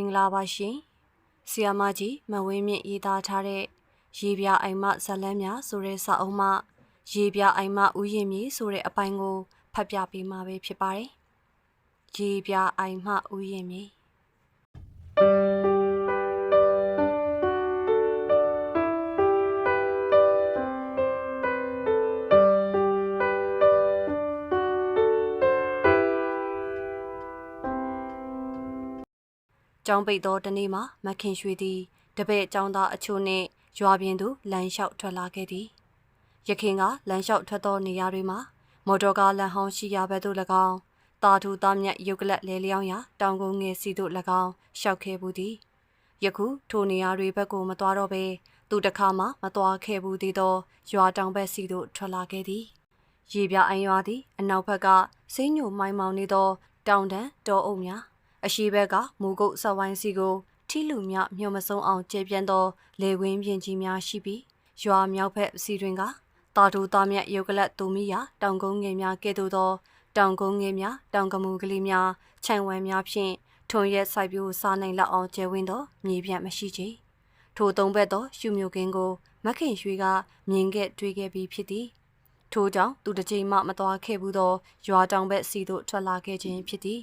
င်္ဂလာပါရှင်။ဆီယာမကြီးမဝင်းမြင့်ရေးသားထားတဲ့ရေပြအိမ်မဇလန်းများဆိုတဲ့စာအုပ်မှရေပြအိမ်မဥယျာဉ်မြေဆိုတဲ့အပိုင်းကိုဖတ်ပြပေးမှာပဲဖြစ်ပါတယ်။ရေပြအိမ်မဥယျာဉ်မြေ ကျောင်းပိတ်သောတနေ့မှာမခင်ရွှေသည်တပည့်ကျောင်းသားအချို့နှင့်ရွာပြင်သို့လမ်းလျှောက်ထွက်လာခဲ့သည်။ရခင်ကလမ်းလျှောက်ထွက်သောနေရာတွေမှာမော်တော်ကားလမ်းဟောင်းရှိရာဘက်သို့၎င်းတာထူသားမြတ်ရုပ်ကလပ်လဲလျောင်းရာတောင်ကုန်းငယ်စီသို့၎င်းလျှောက်ခဲ့ဘူးသည်။ယခုထိုနေရာတွေဘက်ကိုမသွားတော့ဘဲသူတခါမှမသွားခဲ့ဘူးသေးသောရွာတောင်ဘက်စီသို့ထွက်လာခဲ့သည်။ရေပြအိုင်ရွာသည် အနောက်ဘက်ကစိမ့်ညိုမိုင်းမောင်နေသော တောင်တန်းတောအုပ်များ အရှိဘက်ကမူကုတ်ဆက်ဝိုင်းစီကိုထီလူမြမျောမဆုံးအောင်ကျေပြန့်သောလေဝင်းပြင်ကြီးများရှိပြီးရွာမြောက်ဘက်စီတွင်ကတာတူသားမြတ်ရုပ်ကလတ်တူမီယာတောင်ကုန်းငယ်များကဲ့သို့သော တောင်ကုန်းငယ်များတောင်ကမူကလေးများခြံဝမ်းများဖြင့်ထွန်ရက်စိုက်ပျိုးစားနိုင်လောက်အောင်ကျဲဝင်းသောမြေပြန့်မရှိချေထိုသုံးဘက်သောရှုမျိုးကင်းကိုမခင်ရွှေကမြင်ခဲ့တွေ့ခဲ့ပြီးဖြစ်သည်ထို့ကြောင့်သူတစ်ချိန်မှမသွားခဲ့ဘူးသောရွာတောင်ဘက်စီသို့ထွက်လာခဲ့ခြင်းဖြစ်သည်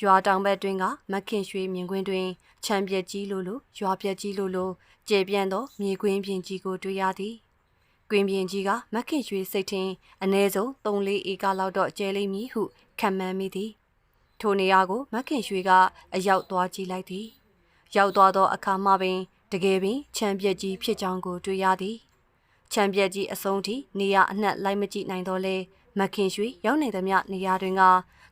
ရွာတောင်ဘက်တွင်ကမခင်ရွှေမြင်ကွင်းတွင်ခြံပြက်ကြီးလိုလိုရွာပြက်ကြီးလိုလိုကျေပြန့်သောမြေကွင်းပြင်ကြီးကိုတွေ့ရသည်။ကွင်းပြင်ကြီးကမခင်ရွှေစိတ်ထင်အ ਨੇ ဆုံး3-4ဧကလောက်တော့ကျဲလိမ့်မည်ဟုခံမှန်းမိသည်။ထိုနေရာကိုမခင်ရွှေကအရောက်သွားကြည့်လိုက်သည်။ရောက်သွားသောအခါမှပင်တကယ်ပင်ခြံပြက်ကြီးဖြစ်ကြောင်းကိုတွေ့ရသည်။ခြံပြက်ကြီးအဆုံးထိနေရာအနှံ့လိုက်မကြည့်နိုင်တော့လေမခင်ရွှေရောက်နေသမျှနေရာတွင်က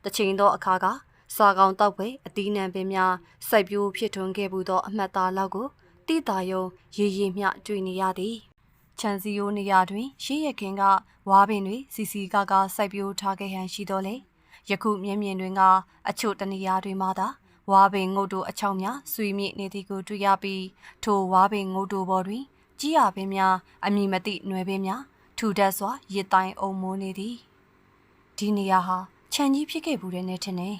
တချိန်သောအခါက စာကောင်တောက်ပဲအတီးနှံပင်များစိုက်ပျိုးဖြစ်ထွန်းခဲ့ဘူးသောအမှတ်သားလောက်ကိုတိတာယုံရေရီမျှတွေ့နေရသည်ချန်စီယိုနေရာတွင်ရှေးရခင်ကဝါပင်တွေစီစီကားကားစိုက်ပျိုးထားခဲ့ဟန်ရှိတော်လေယခုမြင်းမြင်တွင်ကအချို့တနေရာတွေမှာသာဝါပင်ငုတ်တို့အချောင်းများဆွေမြင့်နေသည်ကိုတွေ့ရပြီးထိုဝါပင်ငုတ်တို့ပေါ်တွင်ကြီးရပင်များအမိမသိနွယ်ပင်များထူထပ်စွာရစ်တိုင်းအုံမိုးနေသည်ဒီနေရာဟာခြံကြီးဖြစ်ခဲ့ဘူးတဲ့နဲ့ထင်တယ်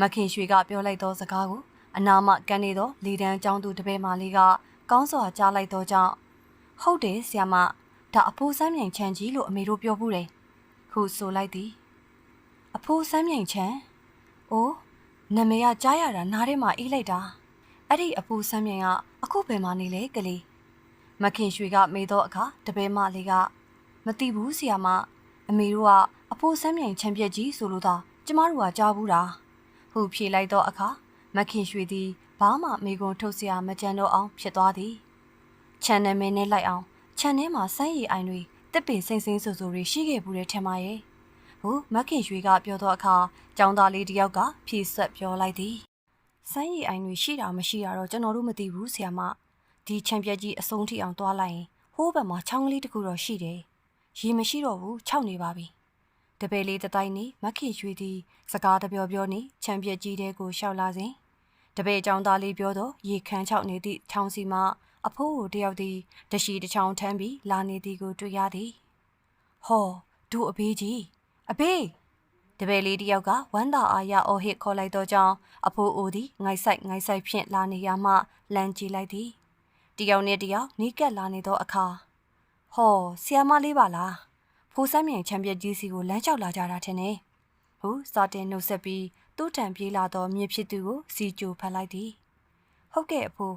မခင်ရွှေကပြောလိုက်သောစကားကိုအနာမကန်နေသောလေတန်းចောင်းသူတပည့်မလေးကကောင်းစွာကြားလိုက်သောကြောင့်ဟုတ်တယ်ဆရာမဒါအဖိုးစမ်းမြိုင်ချန်ကြီးလို့အမေတို့ပြောဘူးတယ်ခုဆိုလိုက်သည်အဖိုးစမ်းမြိုင်ချန်အိုးနမေကကြားရတာနားထဲမှာအေးလိုက်တာအဲ့ဒီအဖိုးစမ်းမြိုင်ကအခုဘယ်မှာနေလဲကလေးမခင်ရွှေကမေးသောအခါတပည့်မလေးကမသိဘူးဆရာမအမေတို့ကအဖိုးစမ်းမြိုင်ချန်ပြက်ကြီးဆိုလို့သာကျမတို့ကကြားဘူးတာ ဟုဖြေလိုက်သောအခါမခင်ရွှေသည်ဘာမှမိကွန်ထုတ်စရာမကြံတော့အောင်ဖြစ်သွားသည်ခြံနယ်မင်းနဲ့လိုက်အောင်ခြံထဲမှာစမ်းရည်အိုင်တွေတစ်ပင်စိမ့်စိမ့်ဆူဆူတွေရှိခဲ့ဘူးတဲ့ထင်ပါရဲ့ဟိုမခင်ရွှေကပြောသောအခါចောင်းသားလေးတယောက်ကဖြေဆက်ပြောလိုက်သည်စမ်းရည်အိုင်တွေရှိတာမရှိတာတော့ကျွန်တော်တို့မသိဘူးဆရာမဒီချန်ပြက်ကြီးအဆုံးထိအောင်သွားလိုက်ရင်ဟိုးဘက်မှာချောင်းကလေးတစ်ခုတော့ရှိတယ်ရေမရှိတော့ဘူးခြောက်နေပါပြီ တပည့်လေးတတိုင်းနေမခင်ရွှေသည်စကားတပြောပြောနေချမ်းပြက်ကြီးတဲ့ကိုရှောက်လာစဉ်တပည့်ចောင်းသားလေးပြောတော့ရေခမ်းချောက်နေသည့်ချောင်းစီမှအဖိုးကိုတယောက်သည်တရှိတချောင်းထမ်းပြီးလာနေသည်ကိုတွေ့ရသည်ဟောဒူအဘေးကြီးအဘေးတပည့်လေးတယောက်ကဝမ်းသာအားရအော်ဟစ်ခေါ်လိုက်သောကြောင့်အဖိုးအိုသည်ငိုက်ဆိုင်ငိုက်ဆိုင်ဖြင့်လာနေရမှလမ်းကြည့်လိုက်သည်တယောက်နဲ့တယောက်နီးကပ်လာနေသောအခါဟောဆီယမလေးပါလား ဖိုးစမ်းမြိုင်ချန်ပီယံကြီးစီကိုလမ်းလျှောက်လာကြတာထင်တယ်။ဟုစာတင်နှုတ်ဆက်ပြီးသူ့ထံပြေးလာသောမြစ်ဖြစ်သူကိုစီကြိုဖတ်လိုက်သည်။ဟုတ်ကဲ့အဖိုး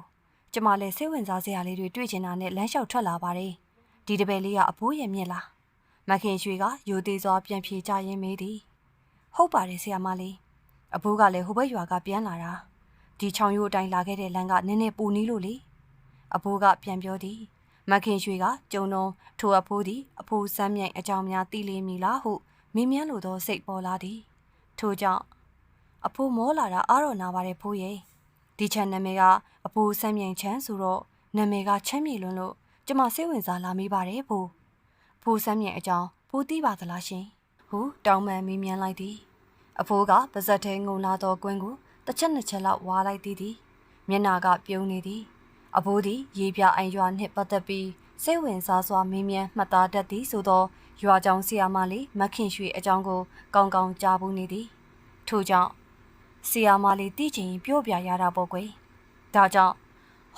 ကျမလည်းစိတ်ဝင်စားစရာလေးတွေတွေ့ချင်တာနဲ့လမ်းလျှောက်ထွက်လာပါတယ်။ဒီတပည့်လေးကအဖိုးရဲ့မြင့်လား။မခင်ရွှေကယူသေးစွာပြန်ပြေကြရင်းမေးသည်။ဟုတ်ပါတယ်ဆရာမလေး။အဖိုးကလည်းဟိုဘက်ရွာကပြန်လာတာ။ဒီချောင်ရိုးအတိုင်းလာခဲ့တဲ့လမ်းကနည်းနည်းပူနီးလို့လေ။အဖိုးကပြန်ပြောသည်။ မခင်ရွှေကကျုံတော့ထိုအဖိုးသည်အဖိုးစမ်းမြိုင်အကြောင်းများသိလေမည်လားဟုမင်းမြန်းလိုသောစိတ်ပေါ်လာသည်ထို့ကြောင့်အဖိုးမောလာတာအားတော့နာပါတယ်ဖိုးရဲ့ဒီချန်နာမည်ကအဖိုးစမ်းမြိုင်ချမ်းဆိုတော့နာမည်ကချမ်းမြေလွန်းလို့ကျမစိတ်ဝင်စားလာမိပါတယ်ဖိုးဖိုးစမ်းမြိုင်အကြောင်းဖိုးသိပါသလားရှင်ဟုတောင်းပန်မင်းမြန်းလိုက်သည်အဖိုးကပါဇက်ထဲငုံလာသောကွင်းကိုတစ်ချက်နှစ်ချက်လောက်ဝါလိုက်သည်သည်မျက်နာကပြုံးနေသည် အဘိုးသည်ရေပြအိုင်ရွာနှင့်ပတ်သက်ပြီးစိတ်ဝင်စားစွာမေးမြန်းမှတ်သားတတ်သည်ဆိုသောရွာကြောင်ဆရာမလေးမခင်ရွှေအကြောင်းကိုကောင်းကောင်းကြားဘူးနေသည်ထို့ကြောင့်ဆီယာမလေးတိချင်ရင်ပြောပြရတာပေါ့ကွယ်ဒါကြောင့်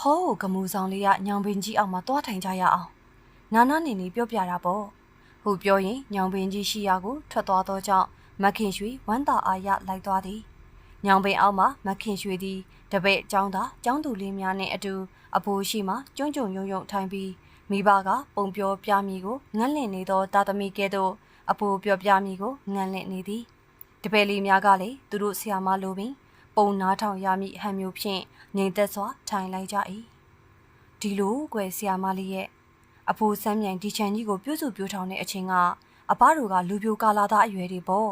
ဟောကမူဆောင်လေးကညောင်ပင်ကြီးအောက်မှာတွားထိုင်ကြရအောင်နာနာနေနေပြောပြတာပေါ့ဟုပြောရင်ညောင်ပင်ကြီးရှိရာကိုထွက်သွားသောကြောင့်မခင်ရွှေဝမ်းသာအားရလိုက်သွားသည်ညောင်ပင်အောက်မှာမခင်ရွှေသည် တပည့်ចောင်းသားចောင်းသူလေးများနှင့်အတူအဖိုးရှိမှကျွန်းကြုံယုံယုံထိုင်ပြီးမိဘကပုံပြောပြမည်ကိုငန့်လင့်နေသောတာသမီကဲ့သို့အဖိုးပြောပြမည်ကိုငန့်လင့်နေသည်တပည့်လေးများကလည်းသူတို့ဆရာမလိုပင်ပုံနာထောင်ရမည်ဟန်မျိုးဖြင့်ငြိမ်သက်စွာထိုင်လိုက်ကြ၏ဒီလိုကွယ်ဆရာမလေးရဲ့အဖိုးစမ်းမြိုင်ဒီချန်ကြီးကိုပြုစုပြောထောင်တဲ့အချိန်ကအဘတို့ကလူပြိုကာလာသားအရွယ်တွေပေါ့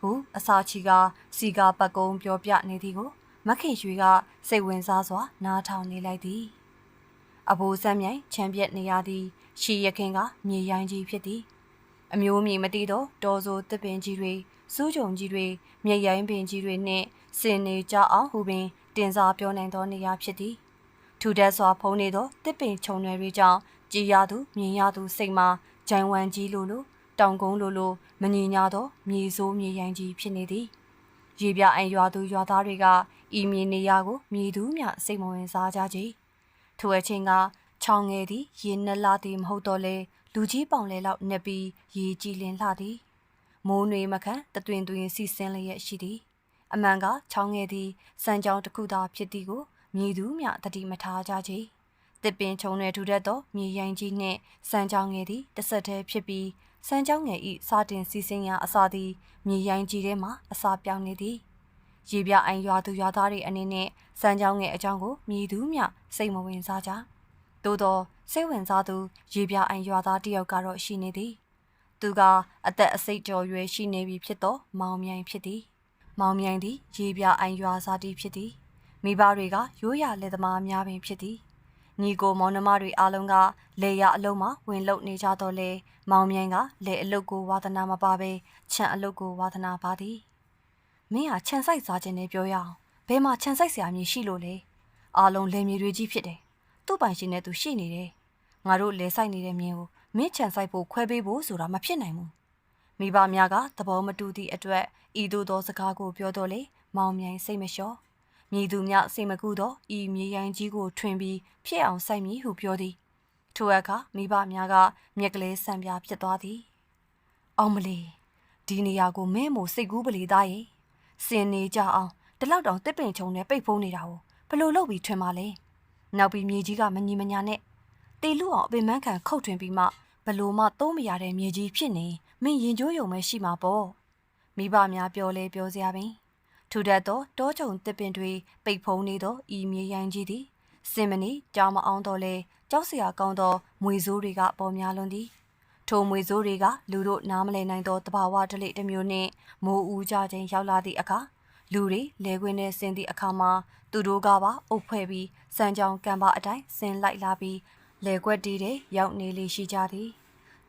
ဟုအစာချီကစီကာပတ်ကုံပြောပြနေသည်ကို မခင်ရွှေကစိတ်ဝင်စားစွာ နားထောင်နေလိုက်သည်အဘိုးစမ်းမြိုင်ချမ်းပြက်နေရသည် ရှီရခင်ကမြေရိုင်းကြီးဖြစ်သည် အမျိုးမြေမတိတော့တော်စိုးတစ်ပင်ကြီးတွေစူးကြုံကြီးတွေမြေရိုင်းပင်ကြီးတွေနှင့်စင်နေကြအောင်ဟုပင် တင်စားပြောနိုင်သောနေရာဖြစ်သည်ထူတက်စွာဖုံးနေသောတစ်ပင်ခြုံတွေတွေကြောင့်ကြည်ရသူမြင်ရသူစိတ်မှာဂျိုင်ဝမ်ကြီးလိုလိုတောင်ကုန်းလိုလိုမငြိညာသော မြေဆိုးမြေရိုင်းကြီးဖြစ်နေသည်ရေပြအိမ်ရွာသူရွာသားတွေက ဤမြေနေရာကိုမြေသူးမြစိတ်မဝင်စားကြကြ။ထိုအချိန်ကချောင်းငယ်သည်ရေနက်လာသည်မဟုတ်တော့လေလူကြီးပေါင်လဲလောက်နှက်ပြီးရေကြည်လင်လှသည်။မိုးနွေမခန့်တတွင်တွင်စီစင်းလျက်ရှိသည်။အမှန်ကချောင်းငယ်သည်စံကြောင်တစ်ခုသာဖြစ်သည်ကိုမြေသူးမြတတိမထားကြကြ။တစ်ပင်ချုံနယ်ထူထပ်သောမြေရိုင်းကြီးနှင့်စံကြောင်ငယ်သည်တစ်ဆက်တည်းဖြစ်ပြီးစံကြောင်ငယ်ဤစာတင်စီစဉ်ရာအစာသည်မြေရိုင်းကြီးထဲမှအစာပြောင်းနေသည် ရေပြအိုင်ရွာသူရွာသားတွေအနေနဲ့စံကြောင်းငယ်အကြောင်းကိုမြည်သူမျှစိတ်မဝင်စားကြ။သို့သောစိတ်ဝင်စားသူရေပြအိုင်ရွာသားတယောက်ကတော့ရှိနေသည်။သူကအသက်အစိတ်ကျော်ရွယ်ရှိနေပြီဖြစ်သောမောင်မြိုင်ဖြစ်သည်။မောင်မြိုင်သည်ရေပြအိုင်ရွာစားတီဖြစ်သည်။မိဘတွေကရိုးရလက်သမားများပင်ဖြစ်သည်။ညီကိုမောင်နှမတွေအားလုံးကလေရအလုံးမှာဝင်လုံနေကြတော့လေမောင်မြိုင်ကလေအလုတ်ကိုဝါသနာမပါပဲခြံအလုတ်ကိုဝါသနာပါသည်။ မင်းဟာခြံဆိုင်စားခြင်းနဲ့ပြောရအောင်ဘယ်မှာခြံဆိုင်ဆရာမည်ရှိလို့လဲအားလုံးလယ်မြေတွေကြီးဖြစ်တယ်သူ့ပိုင်ရှင်နဲ့သူရှိနေတယ်ငါတို့လယ်ဆိုင်နေတဲ့မြင်းကိုမင်းခြံဆိုင်ဖို့ခွဲပေးဖို့ဆိုတာမဖြစ်နိုင်ဘူးမိဘများကသဘောမတူသည့်အတွက်ဤသို့သောစကားကိုပြောတော့လေမောင်မြိုင်စိတ်မလျှော့မြည်သူများစိတ်မကူတော့ဤမြေရိုင်းကြီးကိုထွင်ပြီးဖြစ်အောင်စိုက်မည်ဟုပြောသည်ထိုအခါမိဘများကမြက်ကလေးဆံပြဖြစ်သွားသည်အောင်မလီဒီနေရာကိုမင်းမို့စိတ်ကူးပလီသားရဲ့ စင်နေကြအောင်တလောက်တောင်တစ်ပင်ချုံနဲ့ပိတ်ဖုံးနေတာကိုဘလို့လုပ်ပြီးထွင်ပါလဲနောက်ပြီးမြေကြီးကမညီမညာနဲ့တေလူအောင်အပင်မန်းခံခုတ်ထွင်ပြီးမှဘလို့မှသုံးမရတဲ့မြေကြီးဖြစ်နေမင်းရင်ကျိုးယုံပဲရှိမှာပေါ့မိဘများပြောလဲပြောစရာပင်ထူတတ်သောတောချုံတစ်ပင်တွေပိတ်ဖုံးနေသောဤမြေရိုင်းကြီးသည်စင်မနီကြောင်မအောင်တော့လဲကြောက်စရာကောင်းသောမွေဆိုးတွေကပေါ်များလွန်းသည် ထိုမွေဆိုးတွေကလူတို့နားမလည်နိုင်သောတဘာဝဓလေ့တစ်မျိုးနှင့်မိုးဦးကြခြင်းရောက်လာသည့်အခါလူတွေလဲခွင်းနဲ့ဆင်းသည့်အခါမှာသူတို့ကပါအုပ်ဖွဲ့ပြီးစံကြောင်ကံပါအတိုင်းဆင်းလိုက်လာပြီးလဲခွက်တီးတဲ့ရောက်နေလေရှိကြသည်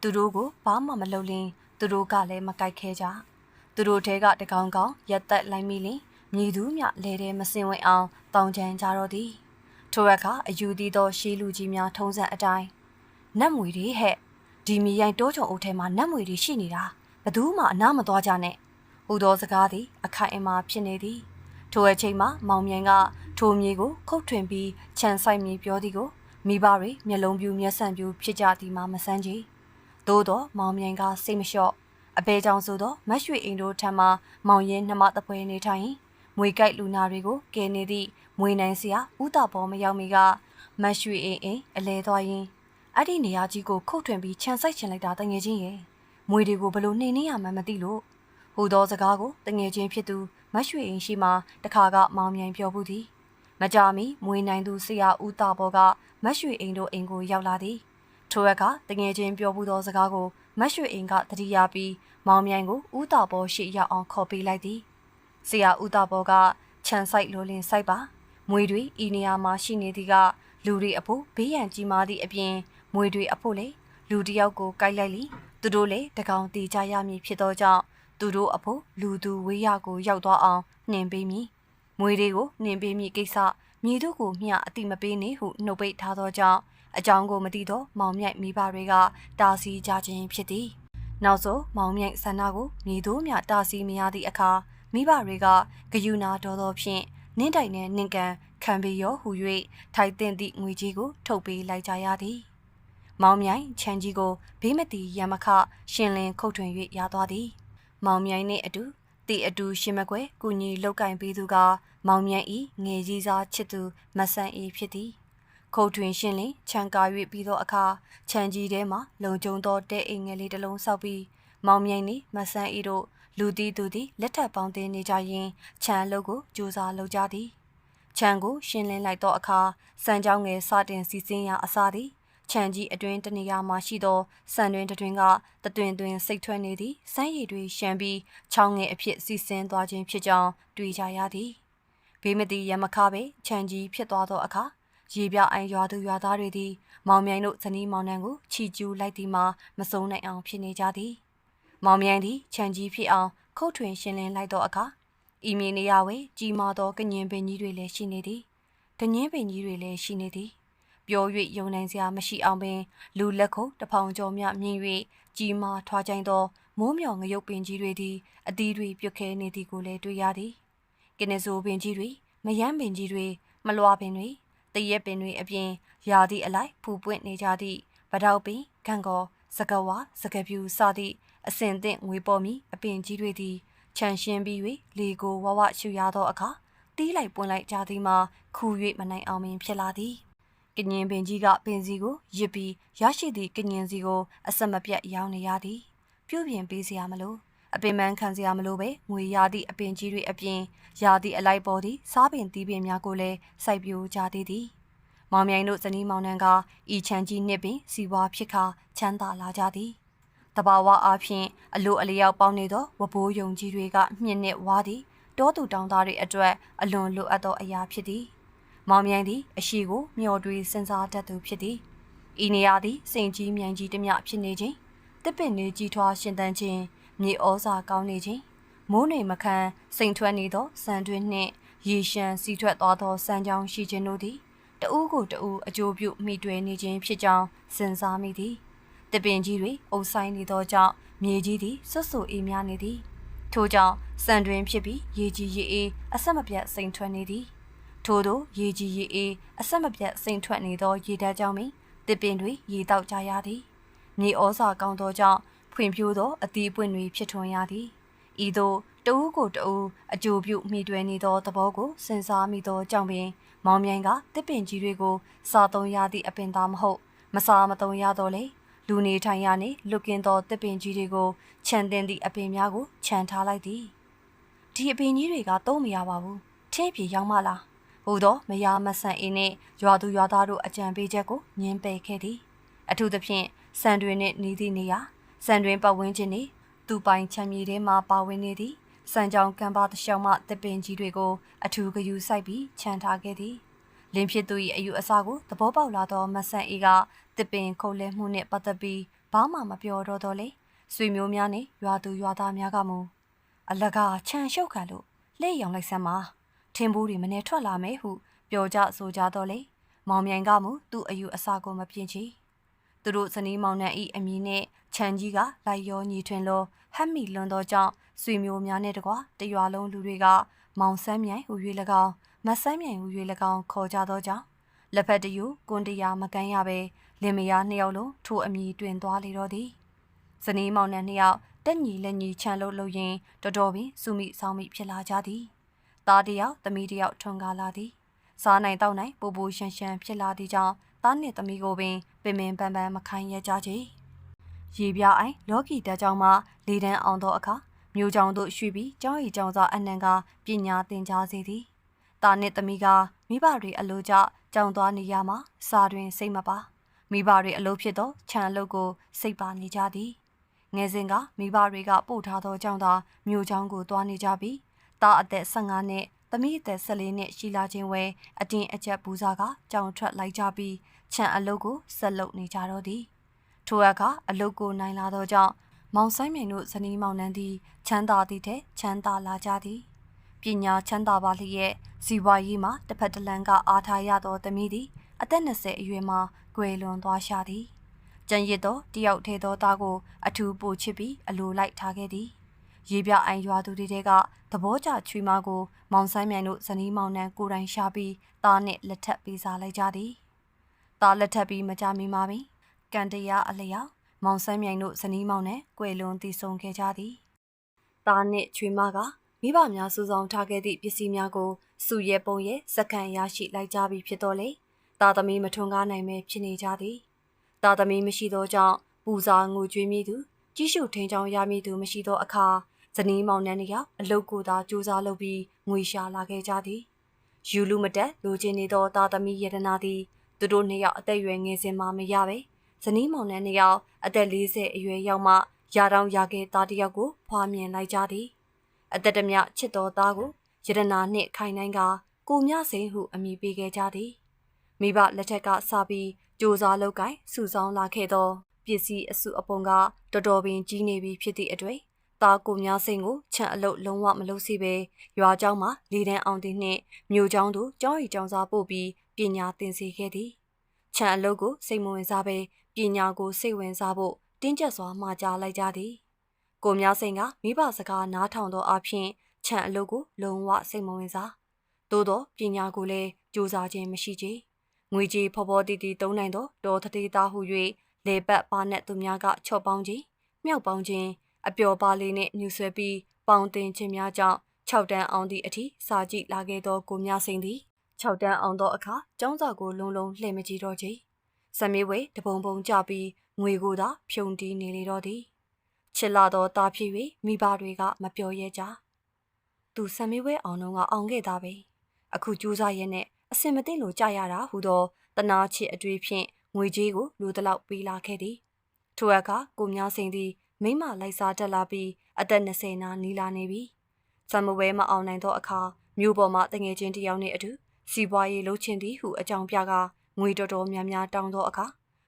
သူတို့ကိုဘာမှမလုပ်လင်းသူတို့ကလည်းမကြိုက်ခဲကြသူတို့ထဲကတကောင်ကောင်ရက်သက်လိုက်မိလင်မြည်သူမြလဲတဲ့မစင်ဝင်အောင်တောင်းချမ်းကြတော့သည်ထိုအခါအယူသီးသောရှေးလူကြီးများထုံးစံအတိုင်းနတ်မွေတွေဟဲ့ ဒီမီရိုင်တိုးချုံအုပ်ထဲမှာနတ်မွေတွေရှိနေတာဘသူမှအနားမသွားကြနဲ့ဟူသောစကားသည် အခိုင်အမာဖြစ်နေသည်ထိုအချိန်မှာမောင်မြိုင်ကထိုမြေကိုခုတ်ထွင်ပြီးခြံဆိုင်မြေပြောသည်ကိုမိဘတွေမျက်လုံးပြူမျက်စံပြူဖြစ်ကြသည်မှာမဆန်းကြီးသို့တော့မောင်မြိုင်ကစိတ်မလျှော့အဘဲကြောင့်ဆိုတော့မတ်ရွှေအိမ်တို့ထံမှမောင်ရင်နှမတပွဲနေထိုင်မွေကြိုက်လူနာတွေကိုကယ်နေသည့်မွေနိုင်စရာဥတာပေါ်မရောက်မီကမတ်ရွှေအိမ်အိမ်အလဲသွားရင် အဲ့ဒီနေရာကြီးကိုခုတ်ထွင်ပြီးခြံဆိုင်ချင်လိုက်တာတငယ်ချင်းရဲ့မွေတွေကိုဘလို့နှိမ်နှင်းရမှန်းမသိလို့ဟူသောစကားကိုတငယ်ချင်းဖြစ်သူမရွှေအိမ်ရှိမှတခါကမောင်မြိုင်ပြောဘူးသည်မကြမီမွေနိုင်သူဆရာဦးတာဘောကမရွှေအိမ်တို့အိမ်ကိုရောက်လာသည်ထိုအခါတငယ်ချင်းပြောဘူးသောစကားကိုမရွှေအိမ်ကတတိယပြီးမောင်မြိုင်ကိုဦးတာဘောရှိရောက်အောင်ခေါ်ပေးလိုက်သည်ဆရာဦးတာဘောကခြံဆိုင်လိုလင်ဆိုင်ပါမွေတွေဤနေရာမှာရှိနေသည်ကလူတွေအဖို့ဘေးရန်ကြီးမားသည့်အပြင် မွေတွေအဖို့လေလူတယောက်ကိုကိုက်လိုက်လီသူတို့လည်းတကောင်တီကြရမည်ဖြစ်သောကြောင့်သူတို့အဖို့လူသူဝေးရကိုရောက်သွားအောင်နှင်ပေးမည်မွေတွေကိုနှင်ပေးမည်ကိစ္စမြည်တို့ကိုမျှအတိမပေးနေဟုနှုတ်ပိတ်ထားသောကြောင့်အကြောင်းကိုမသိသောမောင်မြိုက်မိဘတွေကတာစီကြခြင်းဖြစ်သည်နောက်ဆုံးမောင်မြိုက်ဆန္ဒကိုမြည်တို့မျှတာစီမရသည့်အခါမိဘတွေကဂယူနာတော်တော်ဖြင့်နင့်တိုင်နဲ့နင့်ကန်ခံပြီးရောဟူ၍ထိုက်တင်သည့်ငွေကြီးကိုထုတ်ပေးလိုက်ကြရသည်။ မောင်မြိုင်ချန်ကြီးကိုဘေးမတီရမခရှင်လင်းခုတ်ထွင်၍ရသွားသည်။မောင်မြိုင်နှင့်အတူတီအတူရှင်မကွယ်ကုညီလောက်ကင်ပြီးသူက မောင်မြိုင်ဤငယ်ကြီးစားချစ်သူမဆန်အေးဖြစ်သည်။ခုတ်ထွင်ရှင်လင်းခြံကာ၍ပြီးသောအခါခြံကြီးထဲမှလုံကျုံသောတဲအိမ်ငယ်လေးတစ်လုံးဆောက်ပြီးမောင်မြိုင်နှင့်မဆန်အေးတို့လူတီသူတီလက်ထပ်ပေါင်းတင်နေကြရင်ခြံအလုပ်ကိုကြိုးစားလုပ်ကြသည်ခြံကိုရှင်းလင်းလိုက်သောအခါစံကြောင်းငယ်စတင်စီစဉ်ရာအစားသည် ခြံကြီးအတွင်းတနေရာမှာရှိသောစံတွင်တွင်ကတတွင်တွင်စိတ်ထွက်နေသည်စမ်းရည်တွေရှမ်းပြီးချောင်းငယ်အဖြစ်စီစဉ်သွားခြင်းဖြစ်ကြောင်းတွေ့ကြရသည်ဘေးမတိရမခပဲခြံကြီးဖြစ်သွားသောအခါရေပြအိုင်ရွာသူရွာသားတွေသည်မောင်မြိုင်တို့ဇနီးမောင်နှံကိုချီကျူးလိုက်သည်မှာမဆုံးနိုင်အောင်ဖြစ်နေကြသည်မောင်မြိုင်သည်ခြံကြီးဖြစ်အောင်ခုတ်ထွင်ရှင်းလင်းလိုက်သောအခါဤမြေနေရာဝဲကြီးမားသောကညင်ပင်ကြီးတွေလည်းရှိနေသည်။တငင်းပင်ကြီးတွေလည်းရှိနေသည်။ ပြော၍ယုံနိုင်စရာမရှိအောင်ပင်လူလက်ခုပ်တဖောင်ကျော်မြမြင်၍ကြီးမားထွားကြိုင်သောမိုးမြော်ငရုတ်ပင်ကြီးတွေသည်အသီးတွေပြုတ်ခဲနေသည်ကိုလည်းတွေ့ရသည်။ကင်းနေဆိုပင်ကြီးတွေမယမ်းပင်ကြီးတွေမလွာပင်တွေတရက်ပင်တွေအပြင်ရာသည့်အလိုက်ဖူပွင့်နေကြသည့်ဗတောက်ပင်ခံကောစကဝါစကပြူစသည့်အစင်သင့်ငွေပေါ်မီအပင်ကြီးတွေသည်ခြံရှင်းပြီး၍လေကိုဝဝရှူရသောအခါတီးလိုက်ပွင့်လိုက်ကြသည်မှာခူ၍မနိုင်အောင်ပင်ဖြစ်လာသည် ကညင်ပင်ကြီးကပင်စီကိုရစ်ပြီးရရှိသည့်ကညင်စီကိုအဆက်မပြတ်ရောင်းနေရသည်ပြုပြင်ပေးစရာမလိုအပင်မန်းခံစရာမလိုပဲငွေရသည့်အပင်ကြီးတွေအပြင်ရသည့်အလိုက်ပေါ်သည့်စားပင်တီးပင်များကိုလည်းစိုက်ပျိုးကြသေးသည်မောင်မြိုင်တို့ဇနီးမောင်နှံကဤချမ်းကြီးနှစ်ပင်စီဝါဖြစ်ခါချမ်းသာလာကြသည်တဘာဝအားဖြင့်အလိုအလျောက်ပေါင်းနေသောဝဘိုးယုံကြီးတွေကမြင့်နစ်ဝါသည်တောသူတောင်သားတွေအတွက်အလွန်လိုအပ်သောအရာဖြစ်သည် မောင်မြိုင်သည်အရှိကိုမျော်တွေးစဉ်းစားတတ်သူဖြစ်သည်ဤနေရာသည်စိန်ကြီးမြိုင်ကြီးတမျှဖြစ်နေခြင်းတစ်ပင်နေကြီးထွားရှင်သန်ခြင်းမြေဩဇာကောင်းနေခြင်းမိုးနေမခမ်းစိန်ထွက်နေသောစံတွင်နှင့်ရေရှမ်းစီထွက်သွားသောစံကြောင်းရှိခြင်းတို့သည်တဦးကိုတဦးအကျိုးပြုမိတွေ့နေခြင်းဖြစ်ကြောင်းစဉ်းစားမိသည်တပင်ကြီးတွေအုပ်ဆိုင်နေသောကြောင့်မြေကြီးသည်ဆွတ်ဆူအေးများနေသည်ထို့ကြောင့်စံတွင်ဖြစ်ပြီးရေကြီးရေအေးအဆက်မပြတ်စိန်ထွက်နေသည် ထို့သောရေကြီးရေအေးအဆက်မပြတ်စိန်ထွက်နေသောရေဓာတ်ကြောင့်ပင်တပင်တွေရေတောက်ကြရသည်မြေဩဇာကောင်းသောကြောင့်ဖွံ့ဖြိုးသောအသီးပွင့်တွေဖြစ်ထွန်းရသည်ဤသို့တဦးကိုတဦးအကျိုးပြုမိတွယ်နေသောသဘောကိုစဉ်းစားမိသောကြောင့်ပင်မောင်မြိုင်ကတစ်ပင်ကြီးတွေကိုစားသုံးရသည့်အပင်သားမဟုတ်မစားမသုံးရတော့လေလူနေထိုင်ရနှင့်လွတ်ကင်းသောတစ်ပင်ကြီးတွေကိုခြံတင်သည့်အပင်များကိုခြံထားလိုက်သည်ဒီအပင်ကြီးတွေကသုံးမရပါဘူးထင်းပြေရောက်မလား ဟိုတော့မယားမဆန်အင်းနှင့်ရွာသူရွာသားတို့အကြံပေးချက်ကိုညင်းပယ်ခဲ့သည်အထူးသဖြင့်စံတွင်နှင့်နီးသည့်နေရာစံတွင်ပတ်ဝန်းကျင်နှင့်သူပိုင်ချမ်းမြေထဲမှပါဝင်နေသည်စံကြောင်ကံပါတလျှောက်မှတစ်ပင်ကြီးတွေကိုအထူးဂယူစိုက်ပြီးခြံထားခဲ့သည်လင်းဖြစ်သူ၏အယူအဆကိုသဘောပေါက်လာသောမဆန်အေးကတစ်ပင်ခုတ်လဲမှုနှင့်ပတ်သက်ပြီးဘာမှမပြောတော့တော့လေဆွေမျိုးများနဲ့ရွာသူရွာသားများကမူအလကားခြံရှုပ်ခံလို့လက်ရောင်လိုက်စမ်းပါ ထင်းဘူးတွေမနေထွက်လာမယ်ဟုပြောကြဆိုကြတော့လေမောင်မြိုင်ကမူသူ့အယူအဆကိုမပြင်းချီသူတို့ဇနီးမောင်နှံဤအမည်နဲ့ခြံကြီးကလိုက်ရောညီထွင်လို့ဟက်မီလွန်သောကြောင့်ဆွေမျိုးများနဲ့တကွာတရွာလုံးလူတွေကမောင်ဆန်းမြိုင်ဟူ၍၎င်းမဆန်းမြိုင်ဟူ၍၎င်းခေါ်ကြသောကြောင့်လက်ဖက်တယူကွန်တရာမကန်းရပဲလင်မယားနှစ်ယောက်လုံးထိုအမည်တွင်သွားလေတော့သည်ဇနီးမောင်နှံနှစ်ယောက်တက်ညီလက်ညီချမ်းလို့လို့ရင်တော်တော်ပင်စုမိဆောင်မိဖြစ်လာကြသည် သားတယောက်သမီးတယောက်ထွန်ကားလာသည်စားနိုင်တောက်နိုင်ပူပူရှန်ရှန်ဖြစ်လာသည့်ကြောင့်သားနှင့်သမီးကိုပင်ပင်ပင်ပန်းပန်းမခိုင်းရကြချေရေပြအိုင်လော်ကီတက်ကြောင်မှလေတန်းအောင်သောအခါမြို့ကြောင်တို့ရွှေပြီးကျောင်းရီကျောင်းသားအနှံကပညာသင်ကြားစေသည်တာနှင့်သမီးကမိဘတွေအလိုကြကြောင်သွားနေရမှာစာတွင်စိတ်မပါမိဘတွေအလုပ်ဖြစ်သောခြံအလုပ်ကိုစိတ်ပါနေကြသည်ငယ်စဉ်ကမိဘတွေကပို့ထားသောကြောင့်သာမြို့ချောင်းကိုသွားနေကြပြီး တာအသက်15နှစ်သမီးအသက်14နှစ်ရှိလာခြင်းဝဲအတင်းအကျပ်ပူစားကကြောင်ထွက်လိုက်ကြပြီးခြံအလုပ်ကိုဆက်လုပ်နေကြတော့သည်ထိုအခါအလုပ်ကိုနိုင်လာသောကြောင့်မောင်ဆိုင်မြိုင်တို့ဇနီးမောင်နှံသည်ချမ်းသာသည်တဲ့ချမ်းသာလာကြသည်ပညာချမ်းသာပါလျက်ဇီဝရေးမှာတစ်ဖက်တစ်လန်ကအားထားရသောသမီးသည်အသက်20အရွယ်မှာကွယ်လွန်သွားရှာသည်ကြံရစ်သောတယောက်ထဲသောသားကိုအထူးပို့ချစ်ပြီးအလိုလိုက်ထားခဲ့သည် ရေပြအိုင်ရွာသူတွေကသဘောကျချွေမကို မောင်ဆိုင်မြိုင်တို့ဇနီးမောင်နှံကိုယ်တိုင်ရှာပြီးသားနဲ့လက်ထပ်ပေးစားလိုက်ကြသည်။သားလက်ထပ်ပြီးမကြမီမှာပင်ကန်တရားအလျောက်မောင်ဆိုင်မြိုင်တို့ဇနီးမောင်နှံကွယ်လွန်တည်ဆုံခဲ့ကြသည်။သားနှင့်ချွေမကမိဘများစုဆောင်ထားခဲ့သည့်ပစ္စည်းများကိုစုရဲပုံရဲစက္ကန့်ရရှိလိုက်ကြပြီဖြစ်တော့လေ။သားသမီးမထွန်းကားနိုင်ပဲဖြစ်နေကြသည်။သားသမီးမရှိသောကြောင့်ပူဇာငိုကြွေးမိသူကြီးစုထင်းချောင်းရမိသူမရှိသောအခါ ဇနီးမောင်နှံတယောက်အလုတ်ကိုသာစူးစမ်းလုပ်ပြီးငွေရှာလာခဲ့ကြသည်ယူလူမတက်လိုချင်နေသောသားသမီးယတနာသည်သူတို့နှစ်ယောက်အသက်အရွယ်ငယ်စဉ်မှမရပဲဇနီးမောင်နှံနှစ်ယောက်အသက်40အရွယ်ရောက်မှရာတောင်ရခဲ့သားတယောက်ကိုဖွာမြင်လိုက်ကြသည်အသက်တမျှချစ်တော်သားကိုယတနာနှင့်ခိုင်နိုင်ကကိုမြစိန်ဟုအမည်ပေးခဲ့ကြသည်မိဘလက်ထက်ကစပြီးကြိုးစားလုပ်ကိုင်စုဆောင်းလာခဲ့သောပစ္စည်းအစုအပုံကတော်တော်ပင်ကြီးနေပြီဖြစ်သည့်အတွေ့ သားကိုများစိန်ကိုခြံအလုတ်လုံးဝမလုပ်စီပဲရွာเจ้าမှာလေတန်းအောင်တင်နှင့်မြို့เจ้าတို့ကျောင်းရီကျောင်းစားပို့ပြီးပညာသင်စေခဲ့သည်ခြံအလုတ်ကိုစိတ်မဝင်စားပဲပညာကိုစိတ်ဝင်စားဖို့တင်းကျပ်စွာမှာကြားလိုက်ကြသည်ကိုများစိန်ကမိဘစကားနားထောင်သောအဖြစ်ခြံအလုတ်ကိုလုံးဝစိတ်မဝင်စားသို့သောပညာကိုလည်းကြိုးစားခြင်းမရှိချေငွေကြီးဖော်ဖော်တီတီတုံးနိုင်သောတော်တတိသားဟု၍လေပတ်ပါနဲ့သူများကချော့ပေါင်းခြင်းမြောက်ပေါင်းခြင်း အပျော်ပါလေးနှင့်ညှူဆွဲပြီးပေါင်တင်ခြင်းများကြောင့်6တန်းအောင်သည့်အထိစာကြည့်လာခဲ့သောကိုမြစိန်သည်6တန်းအောင်သောအခါကျောင်းစာကိုလုံးလုံးလှည့်မကြည့်တော့ချေစမေးဝဲတပုံပုံကြပြီးငွေကိုသာဖြုံတီးနေလေတော့သည်ချစ်လာသောသားဖြစ်၍မိဘတွေကမပြောရဲကြသူစမေးဝဲအောင်တော့ကအောင်ခဲ့သားပဲအခုကြိုးစားရဲနဲ့အစင်မသိလို့ကြာရတာဟူသောတနာချစ်အတွေ့ဖြင့်ငွေကြီးကိုလူတလောက်ပေးလာခဲ့သည်ထိုအခါကိုမြစိန်သည် မိမလိုက်စားတက်လာပြီးအသက်20နာနီးလာနေပြီ။ဇမဝဲမအောင်နိုင်သောအခါမြို့ပေါ်မှာတငယ်ချင်းတယောက်နှင့်အတူစီးပွားရေးလုပ်ချင်သည်ဟုအကြောင်းပြကငွေတော်တော်များများတောင်းသောအခါ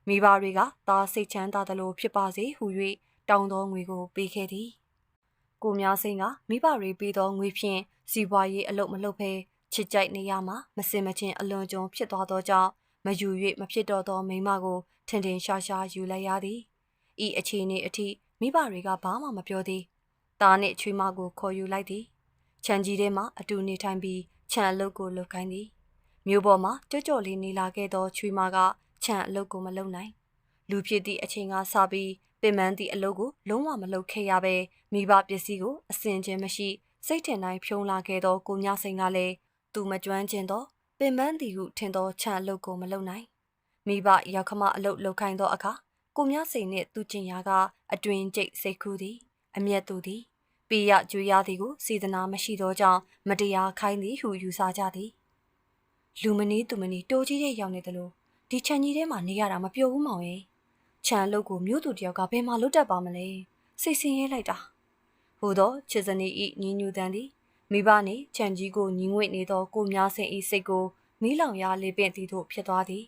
မိဘတွေကသားစိတ်ချမ်းသာသလိုဖြစ်ပါစေဟု၍တောင်းသောငွေကိုပေးခဲ့သည်။ကိုများစိန်ကမိဘတွေပေးသောငွေဖြင့်စီးပွားရေးအလုပ်မလုပ်ဘဲချစ်ကြိုက်နေရမှာမစင်မချင်းအလွန်ကြုံဖြစ်သွားသောကြောင့်မယူ၍မဖြစ်တော့သောမိမကိုထင်ထင်ရှားရှားယူလိုက်ရသည်။ဤအခြေအနေအထိ မိဘတွေကဘာမှမပြောသေး။သားနဲ့ချွေးမကိုခေါ်ယူလိုက်သည်။ခြံကြီးထဲမှာအတူနေထိုင်ပြီးခြံအလုပ်ကိုလုပ်ခိုင်းသည်။မြို့ပေါ်မှာကြော့ကြော့လေးနေလာခဲ့သောချွေးမကခြံအလုပ်ကိုမလုပ်နိုင်။လူဖြစ်သည့်အချိန်ကစပြီးပင်ပန်းသည့်အလုပ်ကိုလုံးဝမလုပ်ခဲ့ရပဲမိဘပစ္စည်းကိုအစင်ချင်းမရှိစိတ်ထင်တိုင်းဖြုံးလာခဲ့သောကိုမြစိန်ကလည်းသူမကျွမ်းကျင်သောပင်ပန်းသည်ဟုထင်သောခြံအလုပ်ကိုမလုပ်နိုင်။မိဘရောက်ခမအလုပ်လုပ်ခိုင်းသောအခါ ကိုမြစိန်နှင့်သူကျင်ရာကအတွင်ကျိတ်စိတ်ကူးသည် အမျက်သူသည်ပေရကြွေရသည်ကိုစေတနာမရှိသောကြောင့်မတရားခိုင်းသည်ဟုယူဆကြသည်လူမနီးသူမနီးတိုးကြီးတဲ့ရောက်နေတယ်လို့ဒီခြံကြီးထဲမှာနေရတာမပြောဘူးမောင်ရဲ့ခြံလုတ်ကိုမြို့သူတယောက်ကဘယ်မှာလွတ်တတ်ပါမလဲစိတ်ဆင်းရဲလိုက်တာဟိုတော့ချစ်စနီဤညီညူတန်သည်မိဘနှင့်ခြံကြီးကိုညီငွေ့နေသောကိုများစင်ဤစိတ်ကိုမီးလောင်ရလေးပင့်သည်တို့ဖြစ်သွားသည်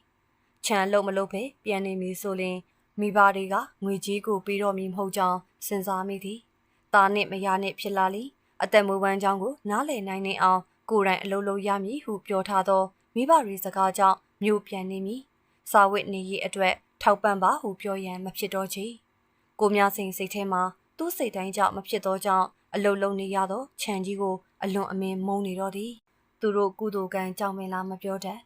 ခြံလုတ်မလုတ်ပဲပြန်နေမည်ဆိုရင် မိဘတွေကငွေကြီးကိုပေးတော့မည်မဟုတ်ကြောင်းစဉ်းစားမိသည်။သားနှင့်မယားနှင့်ဖြစ်လာလီအသက်မွေးဝမ်းကြောင်းကိုနားလည်နိုင်နေအောင်ကိုယ်တိုင်အလုပ်လုပ်ရမည်ဟုပြောထားသောမိဘတွေစကားကြောင့်မြို့ပြန်နေမည်။စာဝတ်နေရေးအတွက်ထောက်ပံ့ပါဟုပြောရန်မဖြစ်တော့ချေ။ကိုမြစိန်စိတ်ထဲမှာသူ့စိတ်တိုင်းကြောင့်မဖြစ်သောကြောင့်အလုလုံနေရသောခြံကြီးကိုအလွန်အမင်းမုန်းနေတော့သည်သူတို့ကုသိုလ်ကံကြောင့်မလားမပြောတတ်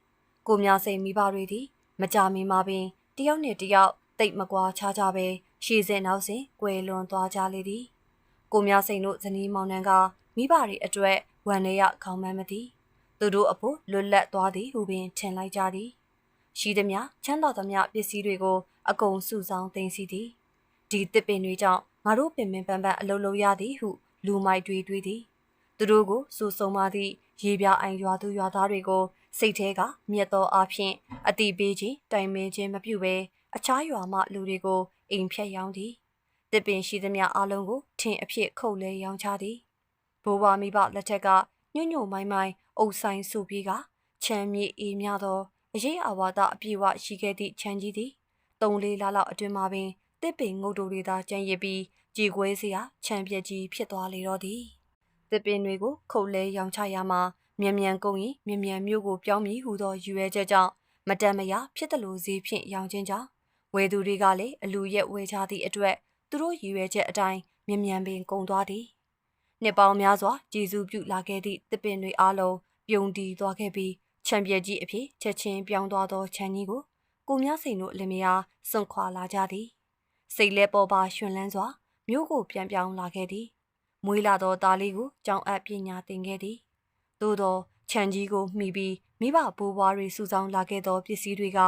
ကိုမြစိန်မိဘတွေသည်မကြမီမှာပင်တယောက်နဲ့တယောက် တိတ်မကွာခြားကြပဲရှည်စင်နောက်စဉ်ကွယ်လွန်သွားကြလေသည်ကိုမြစိန်တို့ဇနီးမောင်နှံကမိဘတွေအတွက်ဝမ်းနေရခေါင်းမမ်းမသည်သူတို့အဖို့လွတ်လပ်သွားသည်ဟုပင်ထင်လိုက်ကြသည်ရှိသည်များချမ်းသာသမျှပစ္စည်းတွေကိုအကုန်စုဆောင်သိမ်းစီသည်ဒီတစ်ပင်တွေကြောင့်ငါတို့ပင်ပင်ပန်းပန်းအလုပ်လုပ်ရသည်ဟုလူမိုက်တွေတွေးသည်သူတို့ကိုစူဆုံပါသည့်ရေပြအိုင်ရွာသူရွာသားတွေကိုစိတ်ထဲကမြတ်သောအားဖြင့်အတိပေးခြင်းတိုင်ပင်ခြင်းမပြုဘဲ အခြားရွာမှလူတွေကိုအိမ်ဖြတ်ရောင်းသည်တစ်ပင်ရှိသမျှအလုံးကိုထင်အဖြစ်ခုတ်လဲရောင်းချသည်ဘိုးဘွားမိဘလက်ထက်ကညွညွမိုင်းမိုင်းအုပ်ဆိုင်စုပြီးကချမ်းမြေအေးများသောအရေးအဝါဒအပြည့်ဝရှိခဲ့သည့်ချမ်းကြီးသည်တုံလေးလာလောက်အတွင်မှာပင်တစ်ပင်ငုတ်တို့တွေသာကျန်ရစ်ပြီးကြည်ကွဲစရာချမ်းပြက်ကြီးဖြစ်သွားလေတော့သည်တစ်ပင်တွေကိုခုတ်လဲရောင်းချရမှာမြန်မြန်ကုန်ရင်မြန်မြန်မြို့ကိုပြောင်းမည်ဟူသောယူရဲချက်ကြောင့်မတန်မရာဖြစ်တယ်လို့ဈေးဖြင့်ရောင်းခြင်းကြောင့် ဝယ်သူတွေကလည်းအလူရက်ဝယ်ကြသည့်အတွက်သူတို့ရည်ရွယ်ချက်အတိုင်းမြန်မြန်ပင်ကုန်သွားသည်နှစ်ပေါင်းများစွာကြည်စုပြုလာခဲ့သည့်တစ်ပင်တွေအားလုံးပြုံတီသွားခဲ့ပြီးချန်ပီယံကြီးအဖြစ်ချက်ချင်းပြောင်းသွားသောချန်ကြီးကိုကိုမြစိန်တို့အလင်မယားစွန့်ခွာလာကြသည်စိတ်လဲပေါ်ပါရှင်လန်းစွာမြို့ကိုပြန်ပြောင်းလာခဲ့သည်မွေးလာသောသားလေးကိုကြောင်းအပ်ပညာသင်ခဲ့သည်သို့သောခြံကြီးကိုမှီပြီးမိဘဘိုးဘွားတွေစုဆောင်းလာခဲ့သောပစ္စည်းတွေက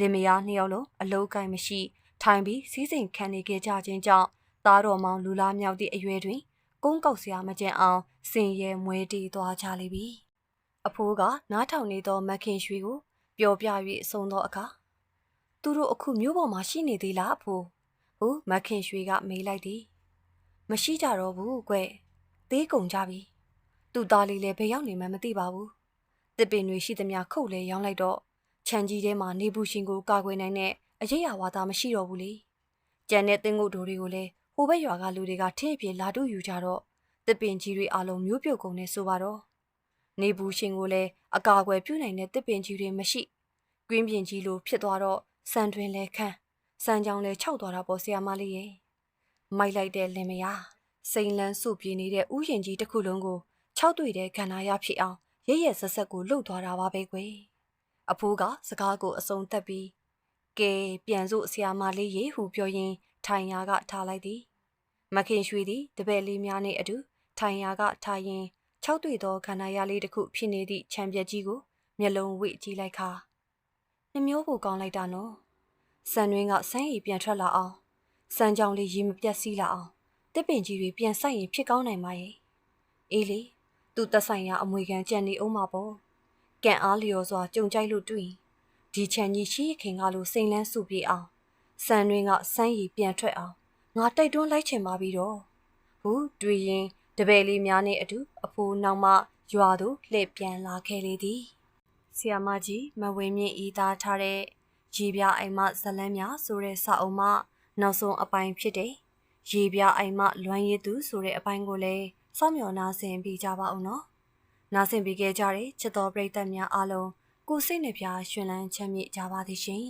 လင်မယားနှစ်ယောက်လုံးအလုံးကိုင်းမရှိ ထိုင်ပြီးစီးစိမ်ခံနေခဲ့ကြခြင်းကြောင့်သားတော်မောင်လူလားမြောက်သည့်အရွယ်တွင်ကုန်းကောက်စရာမကြံအောင်စင်ရဲမွဲတီသွားကြလိမ့်ပြီအဖိုးကနားထောင်နေသောမခင်ရွှေကိုပျော်ပြ၍ဆုံးသောအခါသူတို့အခုမျိုးပေါ်မှာရှိနေသေးလားအဖိုးဟုမခင်ရွှေကမေးလိုက်သည် မရှိကြတော့ဘူးကွသေးကုန်ကြပြီသူ့သားလေးလည်းဘယ်ရောက်နေမှန်းမသိပါဘူးတစ်ပင်တွေရှိသမျှခုတ်လဲရောင်းလိုက်တော့ ခြံကြီးထဲမှာနေဘူးရှင်ကိုကာကွယ်နိုင်တဲ့အရေးအဝါသားမရှိတော့ဘူးလေကြံတဲ့တင်းငုတ်တို့တွေကိုလည်းဟိုဘက်ရွာကလူတွေကထည့်ပြေလာတူယူကြတော့တစ်ပင်ကြီးတွေအလုံးမျိုးပြုတ်ကုန်နေဆိုပါတော့နေဘူးရှင်ကိုလည်းအကာအကွယ်ပြုနိုင်တဲ့တစ်ပင်ကြီးတွေမရှိကွင်းပြင်ကြီးလိုဖြစ်သွားတော့စံတွင်လဲခန်းစံကြောင်လဲခြောက်သွားတာပေါ့ဆရာမလေးရဲ့မိုက်လိုက်တဲ့လင်မယားစိန်လန်းစုပြေနေတဲ့ဥယျင်ကြီးတစ်ခုလုံးကိုခြောက်တွေ့တဲ့ခန္ဓာရဖြစ်အောင်ရရဆက်ဆက်ကိုလှုပ်သွားတာပါပဲကွယ် အဖိုးကစကားကိုအစုံသက်ပြီးကဲပြန်စို့ဆရာမလေးရေဟုပြောရင်းထိုင်ရာကထားလိုက်သည်မခင်ရွှေသည်တပည့်လေးများနှင့်အတူထိုင်ရာကထားရင်၆တွေ့သောခန္ဓာရလေးတစ်ခုဖြစ်နေသည့်ခြံပြက်ကြီးကိုမျက်လုံးဝိကြည့်လိုက်ခါနှမျိုးကိုကောင်းလိုက်တာနော်စံတွင်းကစမ်းရည်ပြန်ထွက်လာအောင်စမ်းကြောင်လေးရေမပြတ်စီးလာအောင်တစ်ပင်ကြီးတွေပြန်ဆိုင်ရင်ဖြစ်ကောင်းနိုင်ပါရဲ့အေးလေသူသက်ဆိုင်ရာအမွေခံကြံနေအောင်မှာပေါ့ ကံအားလျော်စွာကြုံကြိုက်လို့တွေ့ဒီချန်ကြီးရှိခင်ကလိုစိန်လန်းစုပြေအောင်စံတွင်ကစမ်းရည်ပြန်ထွက်အောင်ငါတိုက်တွန်းလိုက်ချင်ပါပြီတော့ဟုတွေ့ရင်တပည့်လေးများနဲ့အတူအဖိုးနောက်မှရွာသို့လှည့်ပြန်လာခဲ့လေသည်ဆီယာမကြီးမဝင်းမြင့်ဤသားထားတဲ့ရေပြအိမ်မဇလန်းများဆိုတဲ့စာအုပ်မှနောက်ဆုံးအပိုင်းဖြစ်တဲ့ရေပြအိမ်မလွမ်းရည်သူဆိုတဲ့အပိုင်းကိုလည်းစောင့်မျှော်နာဆင်ပေးကြပါဦးနော် နာဆင်ပေးခဲ့ကြတဲ့ချစ်တော်ပရိသတ်များအားလုံးကိုစိတ်နှပြရှင်လန်းချမ်းမြေ့ကြပါသည်ရှင်